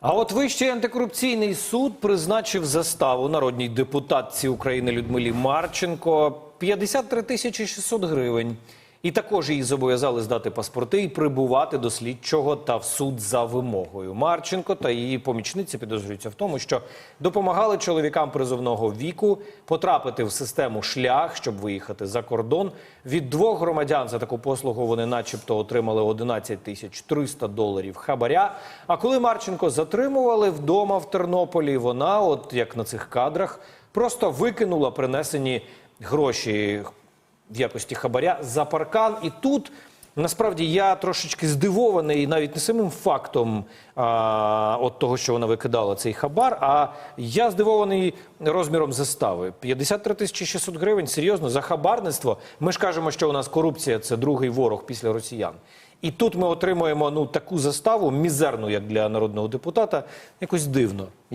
А от Вищий антикорупційний суд призначив заставу народній депутатці України Людмилі Марченко 53 тисячі 600 гривень. І також її зобов'язали здати паспорти і прибувати до слідчого та в суд за вимогою. Марченко та її помічниці підозрюються в тому, що допомагали чоловікам призовного віку потрапити в систему шлях, щоб виїхати за кордон. Від двох громадян за таку послугу вони, начебто, отримали 11 тисяч 300 доларів хабаря. А коли Марченко затримували вдома в Тернополі, вона, от як на цих кадрах, просто викинула принесені гроші в якості хабаря за паркан. І тут насправді я трошечки здивований навіть не самим фактом а, от того, що вона викидала цей хабар. А я здивований розміром застави. 53 тисячі 600 гривень. Серйозно, за хабарництво. Ми ж кажемо, що у нас корупція це другий ворог після росіян. І тут ми отримуємо ну таку заставу мізерну, як для народного депутата, якось дивно.